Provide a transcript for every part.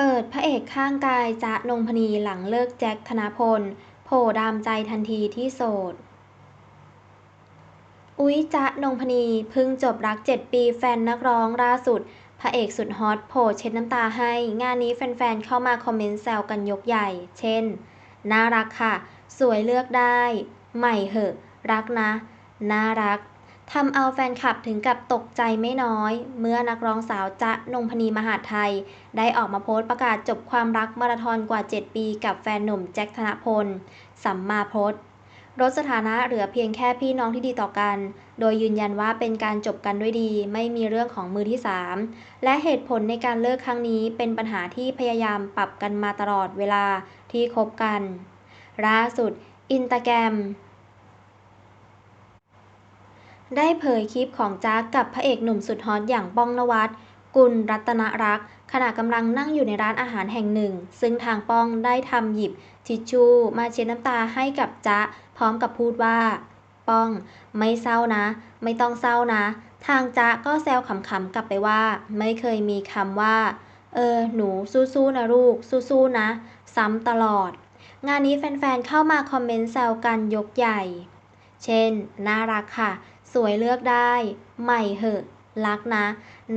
เปิดพระเอกข้างกายจ๊ะ นงพนีหลังเลิกแจ็คธนพล โผล่ดามใจทันทีที่โสด อุ๊ย จ๊ะ นงพนีเพิ่งจบรัก 7 ปีแฟนนักร้องล่าสุด พระเอกสุดฮอตโผล่เช็ดน้ำตาให้ งานนี้แฟนๆ เข้ามาคอมเมนต์แซวกันยกใหญ่ เช่น น่ารักค่ะ สวยเลือกได้ ใหม่เหอะ รักนะ น่ารัก ทำเอาแฟนคลับถึงกับตกใจไม่น้อย เมื่อนักร้องสาวจ๊ะนงพนีมหาไทย ได้ออกมาโพสต์ประกาศจบความรักมาราธอนกว่า 7 ปีกับแฟนหนุ่มแจ็คธนพล สัมมาพจน์ลดสถานะเหลือเพียงแค่พี่น้องที่ดีต่อกัน โดยยืนยันว่าเป็นการจบกันด้วยดี ไม่มีเรื่องของมือที่ 3 และเหตุผลในการเลิกครั้งนี้เป็นปัญหาที่พยายามปรับกันมาตลอดเวลาที่คบกันล่าสุดอินตาแกรม ได้เผยคลิปของจ๊กกับพระเอกหนุ่มสุดฮอตอย่างป้องนวัดกุลรัตนรักษ์ขณะกำลังนั่งอยู่ในร้านอาหารแห่งหนึ่ง ซึ่งทางป้องได้ทำหยิบทิชชู่มาเช็ดน้ำตาให้กับจ๊ะพร้อมกับพูดว่า ป้อง ไม่เศร้านะ ไม่ต้องเศร้านะ ทางจ๊ะก็แซวขำๆกลับไปว่า ไม่เคยมีคำว่า เออ หนูสู้ๆนะลูก สู้ๆนะ ซ้ำตลอด งานนี้แฟนๆเข้ามาคอมเมนต์แซวกันยกใหญ่ เช่น น่ารักค่ะ สวยเลือกได้ ใหม่เหอะ รักนะ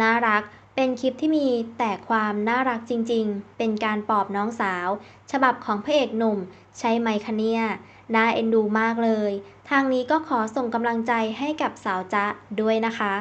น่ารัก เป็นคลิปที่มีแต่ความน่ารักจริงๆ เป็นการปลอบน้องสาว ฉบับของพระเอกหนุ่ม ใช้ไมคเนียน่าเอ็นดูมากเลย ทางนี้ก็ขอส่งกำลังใจให้กับสาวจ๊ะด้วยนะคะ